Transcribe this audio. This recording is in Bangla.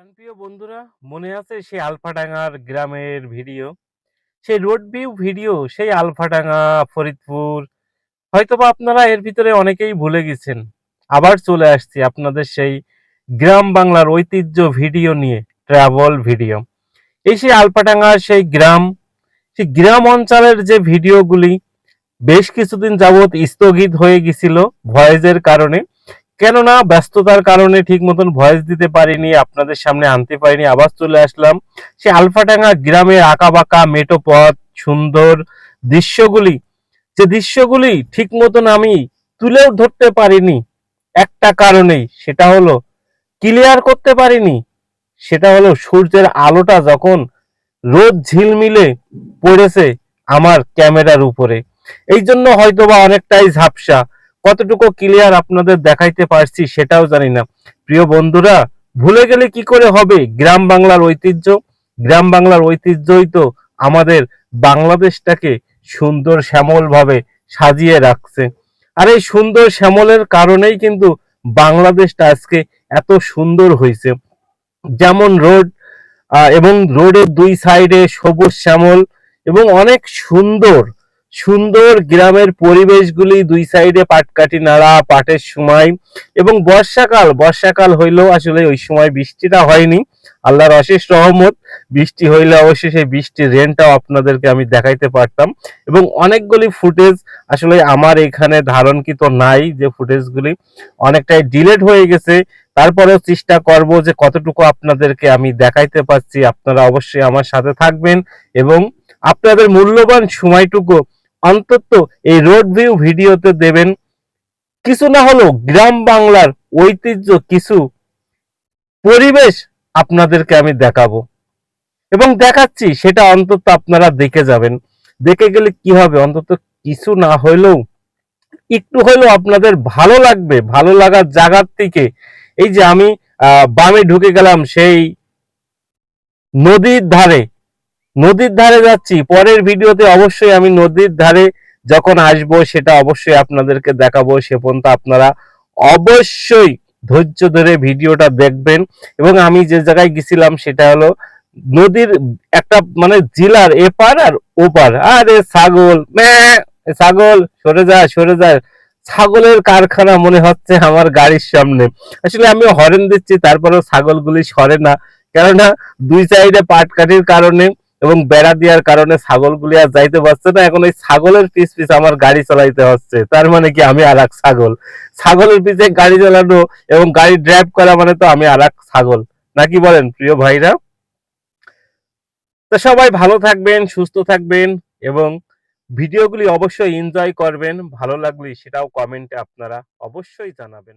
প্রাণপ্রিয় বন্ধুরা, মনে আছে সেই আলফাডাঙ্গার গ্রামের ভিডিও? সেই রোড ভিউ ভিডিও, সেই আলফাডাঙ্গা, ফরিদপুর, হয়তোবা আপনারা এর ভিতরে অনেকেই ভুলে গেছেন। আবার চলে আসছি আপনাদের সেই গ্রাম বাংলার ঐতিহ্য ভিডিও নিয়ে ট্রাভেল ভিডিও। এই সেই আলফাডাঙ্গার সেই গ্রাম সেই গ্রাম অঞ্চলের যে ভিডিওগুলি, বেশ কিছুদিন যাবৎ স্থগিত হয়ে গেছিল ভয়েসের কারণে। কেননা ব্যস্ততার কারণে ঠিক মতন ভয়েস দিতে পারিনি, আপনাদের সামনে আনতে পারিনি, আবার চলে আসলাম। সে আলফাডাঙ্গা গ্রামের আঁকা বাঁকা মেটো পথ, সুন্দর দৃশ্যগুলি, যে দৃশ্যগুলি ঠিক মতন আমি তুলেও ধরতে পারিনি, একটা কারণেই, সেটা হলো ক্লিয়ার করতে পারিনি, সেটা হলো সূর্যের আলোটা যখন রোদ ঝিলমিলে পড়েছে আমার ক্যামেরার উপরে। এই জন্য হয়তোবা অনেকটাই ঝাপসা। কতটুকু ক্লিয়ার আপনাদের দেখাইতে পারছি সেটাও জানি না। প্রিয় বন্ধুরা, ভুলে গেলে কি করে হবে? গ্রাম বাংলার ঐতিহ্য, গ্রাম বাংলার ঐতিহ্যই তো আমাদের বাংলাদেশটাকে সুন্দর শ্যামল ভাবে সাজিয়ে রাখছে। আর এই সুন্দর শ্যামলের কারণেই কিন্তু বাংলাদেশটা আজকে এত সুন্দর হয়েছে। যেমন রোড এবং রোডের দুই সাইডে সবুজ শ্যামল এবং অনেক সুন্দর সুন্দর গ্রামের পরিবেশগুলি দুই সাইডে পাটকাঠি নাড়া, পাটের সময় এবং বর্ষাকাল। বর্ষাকাল হইলেও আসলে ওই সময় বৃষ্টিটা হয়নি। আল্লাহর অশেষ রহমত, বৃষ্টি হইলে অবশ্যই সেই বৃষ্টির রেনটাও আপনাদেরকে আমি দেখাইতে পারতাম এবং অনেকগুলি ফুটেজ আসলে আমার এখানে ধারণকৃত নাই যে ফুটেজগুলি অনেকটাই ডিলেট হয়ে গেছে। তারপরেও চেষ্টা করব যে কতটুকু আপনাদেরকে আমি দেখাইতে পারছি। আপনারা অবশ্যই আমার সাথে থাকবেন এবং আপনাদের মূল্যবান সময়টুকু অন্তত এই রোড ভিউ ভিডিওতে দেবেন। কিছু না হলেও গ্রাম বাংলার ঐতিহ্য, কিছু পরিবেশ আপনাদেরকে আমি দেখাবো। এবং দেখাচ্ছি, সেটা অন্তত আপনারা দেখে যাবেন। দেখে গেলে কি হবে? অন্তত কিছু না হইলেও একটু হইলেও আপনাদের ভালো লাগবে, ভালো লাগার জায়গার থেকে। এই যে আমি বামে ঢুকে গেলাম সেই নদীর ধারে। নদীর ধারে যাচ্ছি। পরের ভিডিওতে অবশ্যই আমি নদীর ধারে যখন আসব, সেটা অবশ্যই আপনাদেরকে দেখাবো। সে পর্যন্ত আপনারা অবশ্যই ধৈর্য ধরে ভিডিওটা দেখবেন। এবং আমি যে জায়গায় গেছিলাম, সেটা হলো নদীর একটা মানে জেলার এপার আর ওপার। আরে ছাগল ছাগল, সরে যা সরে যা। ছাগলের কারখানা মনে হচ্ছে আমার গাড়ির সামনে। আসলে আমি হরেন দিচ্ছি, তারপরেও ছাগলগুলি সরে না। কেননা দুই সাইডে পাটকাঠির কারণে এবং বেড়া দেওয়ার কারণে ছাগলগুলি আর যাইতে পারছে না। এখন ওই ছাগলের পিছ পিছ আমার গাড়ি চালাইতে হচ্ছে। তার মানে কি আমি আর এক ছাগল। ছাগলের পিছে গাড়ি চালানো এবং গাড়ি ড্রাইভ করা মানে তো আমি আর এক ছাগল। নাকি বলেন প্রিয় ভাইরা? তো সবাই ভালো থাকবেন, সুস্থ থাকবেন এবং ভিডিওগুলি অবশ্যই এনজয় করবেন। ভালো লাগলে সেটাও কমেন্টে আপনারা অবশ্যই জানাবেন।